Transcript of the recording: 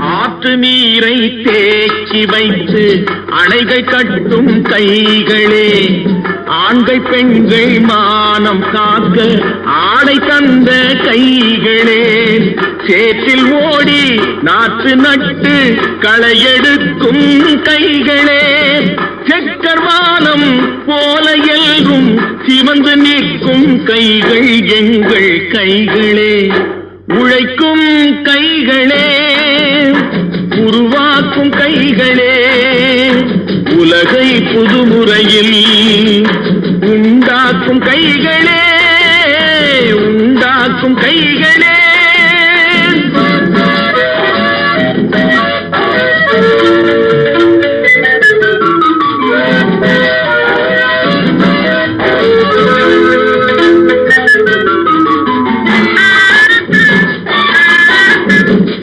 ஆற்று நீரை தேக்கி வைத்து அணைகள் கட்டும் கைகளே. ஆண்கள் பெண்கள் மானம் காக்க ஆடை தந்த கைகளே. சேற்றில் ஓடி நாற்று நட்டு களையெடுக்கும் கைகளே. செக்கர்வானம் போல எல்கும் சிவந்து நிற்கும் கைகள் எங்கள் கைகளே. உழைக்கும் கைகளே. உருவாக்கும் கைகளே. உலகை புதுமுறையில் உண்டாக்கும் கைகளே உண்டாக்கும் கைகளே.